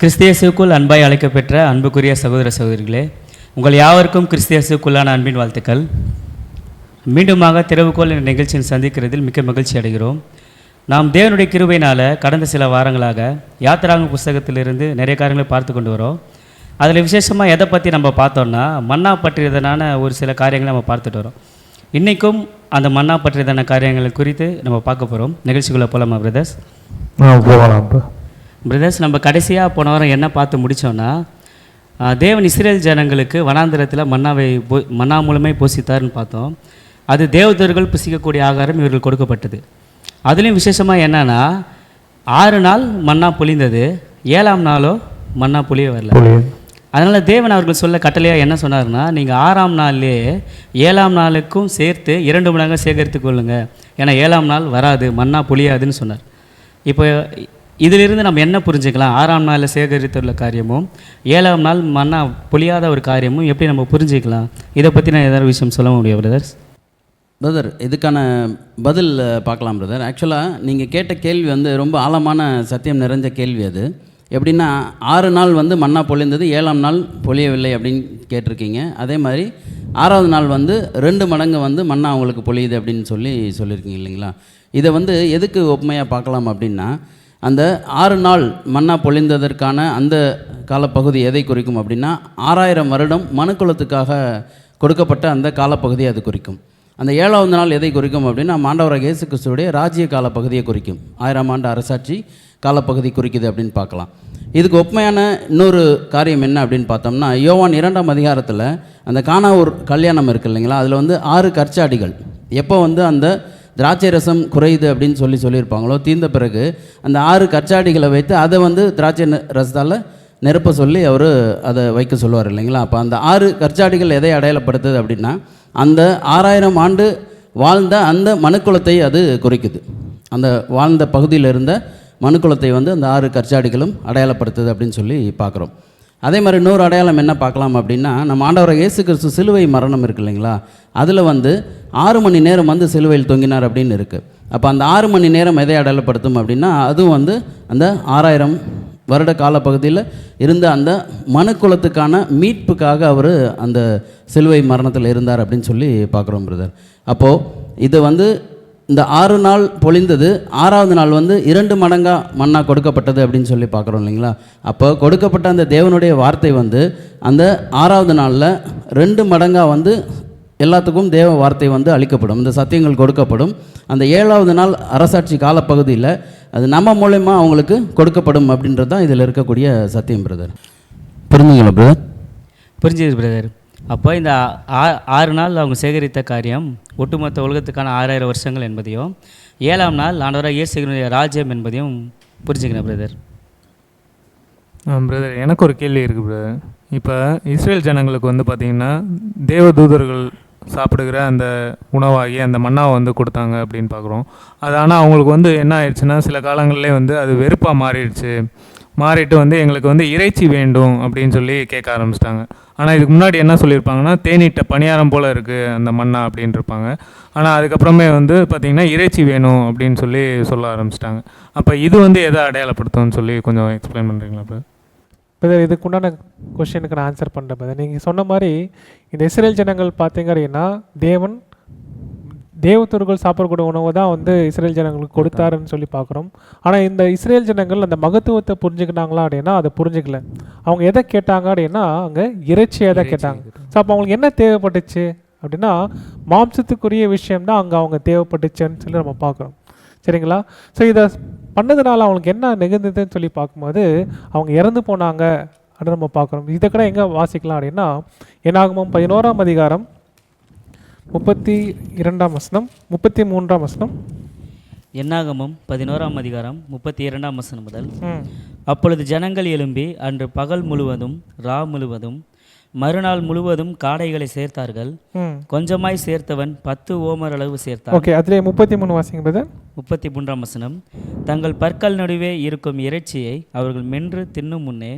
கிறிஸ்தியசுக்குள் அன்பாய் அழைக்கப்பெற்ற அன்புக்குரிய சகோதர சகோதரிகளே உங்கள் யாவருக்கும் கிறிஸ்தியசுக்குள்ளான அன்பின் வாழ்த்துக்கள். மீண்டுமாக திறவுகோல் என்ற நிகழ்ச்சியில் சந்திக்கிறதில் மிக்க மகிழ்ச்சி அடைகிறோம். நாம் தேவனுடைய கிருபையினால் கடந்த சில வாரங்களாக யாத்திராங்க புஸ்தகத்திலிருந்து நிறைய காரியங்களை பார்த்து கொண்டு வரோம். அதில் விசேஷமாக எதை பற்றி நம்ம பார்த்தோம்னா மன்னா பற்றியதான ஒரு சில காரியங்களை நம்ம பார்த்துட்டு வரோம். இன்றைக்கும் அந்த மன்னா பற்றியதான காரியங்கள் குறித்து நம்ம பார்க்க போகிறோம் நிகழ்ச்சிக்குள்ளே போகலாமா பிரதர்ஸ் போகலாம் இப்போ பிரதர்ஸ் நம்ம கடைசியாக போன வாரம் என்ன பார்த்து முடித்தோன்னா தேவன் இஸ்ரேல் ஜனங்களுக்கு வனாந்திரத்தில் மன்னாவை போ- மன்னா மூலமே போஷித்தார்னு பார்த்தோம். அது தேவதர்கள் புசிக்கக்கூடிய ஆகாரம் இவர்கள் கொடுக்கப்பட்டது. அதுலேயும் விசேஷமாக என்னன்னா ஆறு நாள் மன்னா பொழிந்தது ஏழாம் நாளோ மன்னா பொழிய வரல. அதனால் தேவன் அவர்கள் சொல்ல கட்டளையாக என்ன சொன்னார்னா நீங்கள் ஆறாம் நாள்லே ஏழாம் நாளுக்கும் சேர்த்து இரண்டு மடங்காக சேகரித்து கொள்ளுங்க. ஏன்னா ஏழாம் நாள் வராது மண்ணா பொழியாதுன்னு சொன்னார். இப்போ இதிலிருந்து நம்ம என்ன புரிஞ்சுக்கலாம்? ஆறாம் நாளில் சேகரித்துள்ள காரியமும் ஏழாம் நாள் மண்ணா பொழியாத ஒரு காரியமும் எப்படி நம்ம புரிஞ்சுக்கலாம்? இதை பற்றி நான் ஏதாவது விஷயம் சொல்ல முடியும் பிரதர்ஸ் பிரதர் இதுக்கான பதில் பார்க்கலாம் பிரதர் ஆக்சுவலாக நீங்கள் கேட்ட கேள்வி வந்து ரொம்ப ஆழமான சத்தியம் நிறைஞ்ச கேள்வி அது. எப்படின்னா ஆறு நாள் வந்து மண்ணா பொழிந்தது ஏழாம் நாள் பொழியவில்லை அப்படின்னு கேட்டிருக்கீங்க. அதே மாதிரி ஆறாவது நாள் வந்து ரெண்டு மடங்கு வந்து மண்ணா அவங்களுக்கு பொழியுது அப்படின்னு சொல்லி சொல்லியிருக்கீங்க இல்லைங்களா? இதை வந்து எதுக்கு ஒப்புமையாக பார்க்கலாம் அப்படின்னா அந்த ஆறு நாள் மன்னா பொழிந்ததற்கான அந்த காலப்பகுதி எதை குறிக்கும் அப்படின்னா ஆறாயிரம் வருடம் மனுக்குலத்துக்காக கொடுக்கப்பட்ட அந்த காலப்பகுதி அது குறிக்கும். அந்த ஏழாவது நாள் எதை குறிக்கும் அப்படின்னா மாண்டவராக இயேசு கிறிஸ்துவுடைய ராஜ்ய காலப்பகுதியை குறிக்கும். ஆயிரம் ஆண்டு அரசாட்சி காலப்பகுதி குறிக்குது அப்படின்னு பார்க்கலாம். இதுக்கு ஒப்புமையான இன்னொரு காரியம் என்ன அப்படின்னு பார்த்தோம்னா யோவான் இரண்டாம் அதிகாரத்தில் அந்த காணாவூர் கல்யாணம் இருக்கு இல்லைங்களா? அதில் வந்து ஆறு கற்சாடிகள். எப்போ வந்து அந்த திராட்சை ரசம் குறையுது அப்படின்னு சொல்லி சொல்லியிருப்பாங்களோ தீர்ந்த பிறகு அந்த ஆறு கற்சாடிகளை வைத்து அதை வந்து திராட்சை ந- ரசத்தால் நெருப்ப சொல்லி அவர் அதை வைக்க சொல்லுவார் இல்லைங்களா? அப்போ அந்த ஆறு கற்சாடிகள் எதை அடையாளப்படுத்துது அப்படின்னா அந்த ஆறாயிரம் ஆண்டு வாழ்ந்த அந்த மனுக்குலத்தை அது குறிக்குது. அந்த வாழ்ந்த பகுதியில் இருந்த மனுக்குலத்தை வந்து அந்த ஆறு கற்சாடிகளும் அடையாளப்படுத்துது அப்படின்னு சொல்லி பார்க்குறோம். அதே மாதிரி இன்னொரு அடையாளம் என்ன பார்க்கலாம் அப்படின்னா நம்ம ஆண்டவர் இயேசு கிறிஸ்து சிலுவை மரணம் இருக்கு இல்லைங்களா? அதில் வந்து ஆறு மணி நேரம் வந்து சிலுவையில் தொங்கினார் அப்படின்னு இருக்குது அப்போ அந்த ஆறு மணி நேரம் எதை அடையாளப்படுத்தும் அப்படின்னா அதுவும் வந்து அந்த ஆறாயிரம் வருட காலப்பகுதியில் இருந்த அந்த மனுக்குலத்துக்கான மீட்புக்காக அவர் அந்த சிலுவை மரணத்தில் இருந்தார் அப்படின்னு சொல்லி பார்க்குறோம் பிரதர். அப்போது இது வந்து இந்த ஆறு நாள் பொழிந்தது ஆறாவது நாள் வந்து இரண்டு மடங்கா மண்ணா கொடுக்கப்பட்டது அப்படின்னு சொல்லி பார்க்குறோம் இல்லைங்களா? அப்போ கொடுக்கப்பட்ட அந்த தேவனுடைய வார்த்தை வந்து அந்த ஆறாவது நாளில் ரெண்டு மடங்கா வந்து எல்லாத்துக்கும் தேவ வார்த்தை வந்து அளிக்கப்படும். இந்த சத்தியங்கள் கொடுக்கப்படும். அந்த ஏழாவது நாள் அரசாட்சி காலப்பகுதியில் அது நம்ம மூலயமா அவங்களுக்கு கொடுக்கப்படும் அப்படின்றது தான் இதில் இருக்கக்கூடிய சத்தியம் பிரதர். புரிஞ்சுங்களா பிரதர்? புரிஞ்சுது பிரதர். அப்போ இந்த ஆ- ஆறு நாள் அவங்க சேகரித்த காரியம் ஒட்டுமொத்த உலகத்துக்கான ஆறாயிரம் வருஷங்கள் என்பதையும் ஏழாம் நாள் ஆண்டவராக இயேசுகிற ராஜ்யம் என்பதையும் புரிஞ்சுக்கிறேன் பிரதர். பிரதர் எனக்கு ஒரு கேள்வி இருக்குது பிரதர். இப்போ இஸ்ரேல் ஜனங்களுக்கு வந்து பார்த்திங்கன்னா தேவதூதர்கள் சாப்பிடுகிற அந்த உணவாகி அந்த மண்ணாவை வந்து கொடுத்தாங்க அப்படின்னு பார்க்குறோம் அது ஆனால் அவங்களுக்கு வந்து என்ன ஆயிடுச்சுன்னா சில காலங்கள்லேயே வந்து அது வெறுப்பாக மாறிடுச்சு. மாறிட்டு வந்து எங்களுக்கு வந்து இறைச்சி வேண்டும் அப்படின்னு சொல்லி கேட்க ஆரம்பிச்சிட்டாங்க. ஆனால் இதுக்கு முன்னாடி என்ன சொல்லியிருப்பாங்கன்னா தேனீட்ட பணியாரம் போல் இருக்குது அந்த மண்ணா அப்படின்ட்டுருப்பாங்க ஆனால் அதுக்கப்புறமே வந்து பார்த்திங்கன்னா இறைச்சி வேணும் அப்படின்னு சொல்லி சொல்ல ஆரம்பிச்சிட்டாங்க. அப்போ இது வந்து எதை அடையாளப்படுத்தும்னு சொல்லி கொஞ்சம் எக்ஸ்பிளைன் பண்ணுறீங்களா இப்போ பிரதர் இதுக்குண்டான கொஷினுக்கு நான் ஆன்சர் பண்ணுறேன் பிரதர் நீங்கள் சொன்ன மாதிரி இந்த இஸ்ரேல் ஜனங்கள் பார்த்தீங்க அப்படின்னா தேவன் தேவதூர்கள் சாப்பிடக்கூடிய உணவு தான் வந்து இஸ்ரேல் ஜனங்களுக்கு கொடுத்தாருன்னு சொல்லி பார்க்குறோம். ஆனால் இந்த இஸ்ரேல் ஜனங்கள் அந்த மகத்துவத்தை புரிஞ்சுக்கிட்டாங்களா அப்படின்னா அதை புரிஞ்சுக்கல. அவங்க எதை கேட்டாங்க அப்படின்னா அங்கே இறைச்சியை தான் கேட்டாங்க. ஸோ அப்போ அவங்களுக்கு என்ன தேவைப்பட்டுச்சு அப்படின்னா மாம்சத்துக்குரிய விஷயம் தான் அங்கே அவங்க தேவைப்பட்டுச்சுன்னு சொல்லி நம்ம பார்க்குறோம். சரிங்களா? ஸோ இதை பண்ணதுனால அவங்களுக்கு என்ன நிகழ்ந்ததுன்னு சொல்லி பார்க்கும்போது அவங்க இறந்து போனாங்க அப்படின்னு நம்ம பார்க்குறோம். இதை கூட எங்கே வாசிக்கலாம் அப்படின்னா என்னாகமும் பதினோராம் அதிகாரம் முப்பத்தி இரண்டாம் வசனம் முப்பத்தி மூன்றாம் வசனம். என்னாகமும் பதினோராம் அதிகாரம் முப்பத்தி இரண்டாம் வசனம் முதல். அப்பொழுது ஜனங்கள் எழும்பி அன்று பகல் முழுவதும் ரா முழுவதும் மறுநாள் முழுவதும் காடைகளை சேர்த்தார்கள். கொஞ்சமாய் சேர்த்தவன் பத்து ஓமர் அளவு சேர்த்தான். ஓகே அதுலேயே முப்பத்தி மூணு வாசிங்க பிரதர். முப்பத்தி மூன்றாம் வசனம். தங்கள் பற்கள் நடுவே இருக்கும் இறைச்சியை அவர்கள் மென்று தின்னும் முன்னே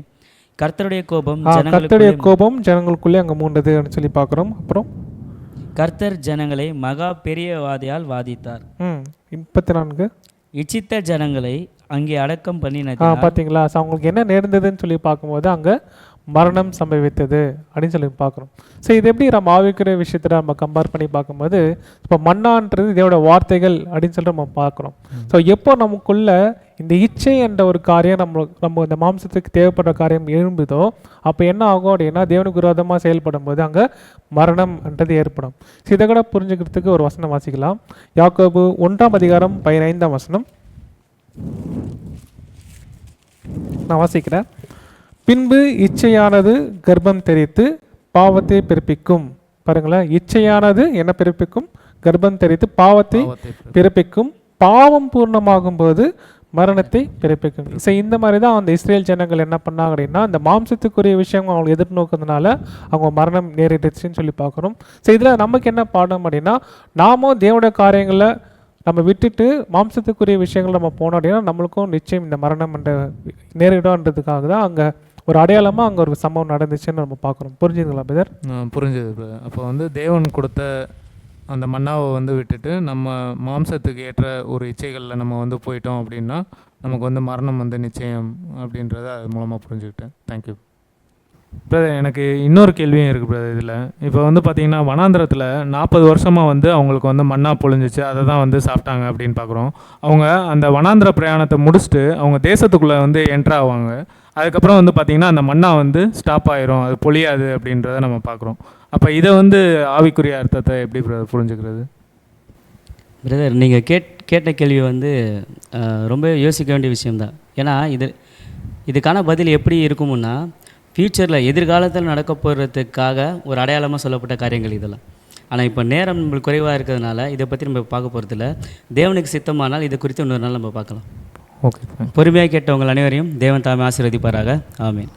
கர்த்தருடைய கோபம் கர்த்தருடைய கோபம் ஜனங்களுக்குள்ளே அங்கே மூண்டதுன்னு சொல்லி பார்க்குறோம். அப்புறம் கர்த்தர் ஜனங்களை மகா பெரிய வாதியால் வாதித்தார். முப்பத்தி நான்கு இச்சித்த ஜனங்களை அங்கே அடக்கம் ஆ பண்ணினதினால் பார்த்தீங்களா அவங்களுக்கு என்ன நேர்ந்ததுன்னு சொல்லி பார்க்கும்போது அங்கே மரணம் சம்பவித்தது அப்படின்னு சொல்லி பார்க்குறோம். ஸோ இது எப்படி நம்ம ஆவிக்கிற விஷயத்தில் நம்ம கம்பேர் பண்ணி பார்க்கும்போது இப்போ மன்னான்றது இதோட வார்த்தைகள் அப்படின்னு சொல்லிட்டு நம்ம பார்க்குறோம். ஸோ எப்போ நமக்குள்ள இந்த இச்சை என்ற ஒரு காரியம் நம்ம நம்ம இந்த மாம்சத்துக்கு தேவைப்படுற காரியம் எழும்புதோ அப்போ என்ன ஆகும் அப்படின்னா தேவனுக்கு விரோதமாக செயல்படும் போது அங்கே மரணம்ன்றது ஏற்படும். இதை கூட புரிஞ்சுக்கிறதுக்கு ஒரு வசனம் வாசிக்கலாம். யாக்கோபு ஒன்றாம் அதிகாரம் பதினைந்தாம் வசனம். நான் வாசிக்கிறேன். பின்பு இச்சையானது கர்ப்பம் தெரித்து பாவத்தை பிறப்பிக்கும். பாருங்களேன் இச்சையானது என்ன பிறப்பிக்கும்? கர்ப்பம் தெரித்து பாவத்தை பிறப்பிக்கும். பாவம் பூர்ணமாகும் போது மரணத்தை பிறப்பிக்கும். ஸோ இந்த மாதிரி தான் அந்த இஸ்ரேல் ஜனங்கள் என்ன பண்ணாங்க அப்படின்னா அந்த மாம்சத்துக்குரிய விஷயம் அவங்க எதிர்நோக்கிறதுனால அவங்க மரணம் நேரிட்டுச்சுன்னு சொல்லி பார்க்குறோம் ஸோ இதில் நமக்கு என்ன பாடம் அப்படின்னா நாமும் தேவனுடைய காரியங்களை நம்ம விட்டுட்டு மாம்சத்துக்குரிய விஷயங்கள் நம்ம போனோம் அப்படின்னா நம்மளுக்கும் நிச்சயம் இந்த மரணம் என்ற நேரிடும்ன்றதுக்காக தான் அங்கே ஒரு அடையாளமாக அங்கே ஒரு சம்பவம் நடந்துச்சுன்னு நம்ம பார்க்குறோம் புரிஞ்சுதுங்களா பிரதர்? புரிஞ்சுது. அப்போ வந்து தேவன் கொடுத்த அந்த மன்னாவை வந்து விட்டுட்டு நம்ம மாம்சத்துக்கு ஏற்ற ஒரு இச்சைகளில் நம்ம வந்து போயிட்டோம் அப்படின்னா நமக்கு வந்து மரணம் வந்து நிச்சயம் அப்படின்றத அது மூலமாக புரிஞ்சுக்கிட்டேன். தேங்க்யூ பிரதர் எனக்கு இன்னொரு கேள்வியும் இருக்குது பிரதர் இதில். இப்போ வந்து பார்த்தீங்கன்னா வனாந்திரத்தில் நாற்பது வருஷமாக வந்து அவங்களுக்கு வந்து மண்ணாக பொழிஞ்சிச்சு. அதை தான் வந்து சாப்பிட்டாங்க அப்படின்னு பார்க்குறோம் அவங்க அந்த வனாந்திர பிரயாணத்தை முடிச்சுட்டு அவங்க தேசத்துக்குள்ளே வந்து என்ட்ரு ஆவாங்க. அதுக்கப்புறம் வந்து பார்த்திங்கன்னா அந்த மண்ணா வந்து ஸ்டாப் ஆயிரும். அது பொழியாது அப்படின்றத நம்ம பார்க்குறோம் அப்போ இதை வந்து ஆவிக்குரிய அர்த்தத்தை எப்படி பிரதர் புரிஞ்சுக்கிறது? பிரதர் நீங்கள் கேட் கேட்ட கேள்வி வந்து ரொம்ப யோசிக்க வேண்டிய விஷயம்தான். ஏன்னா இது இதுக்கான பதில் எப்படி இருக்கும்னா ஃப்யூச்சரில் எதிர்காலத்தில் நடக்க போகிறதுக்காக ஒரு அடையாளமாக சொல்லப்பட்ட காரியங்கள் இதெல்லாம். ஆனால் இப்போ நேரம் நம்மளுக்கு குறைவாக இருக்கிறதுனால இதை பற்றி நம்ம பார்க்க போகிறதில்ல தேவனுக்கு சித்தமானால் இதை குறித்து இன்னொரு நாள் நம்ம பார்க்கலாம். ஓகே பொறுமையாக கேட்டவங்கள் அனைவரையும் தேவன் தாமே ஆசீர்வதிப்பாராக. ஆமென்.